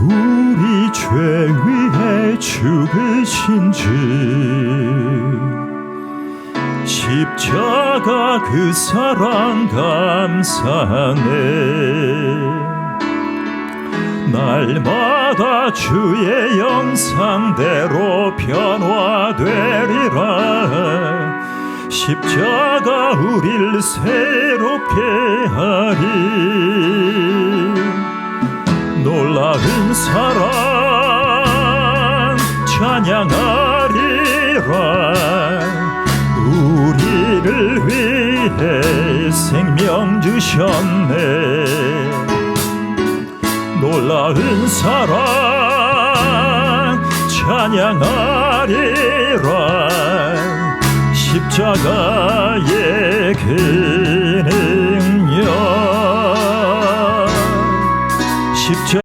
우리 죄 위해 죽으신 주 십자가 그 사랑 감사네. 날마다 주의 영상대로 변화되리라. 십자가 우릴 새롭게 하리 작은 사랑 찬양하리라. 우리를 위해 생명 주셨네. 놀라운 사랑 찬양하리라. 십자가의 그 능력 십자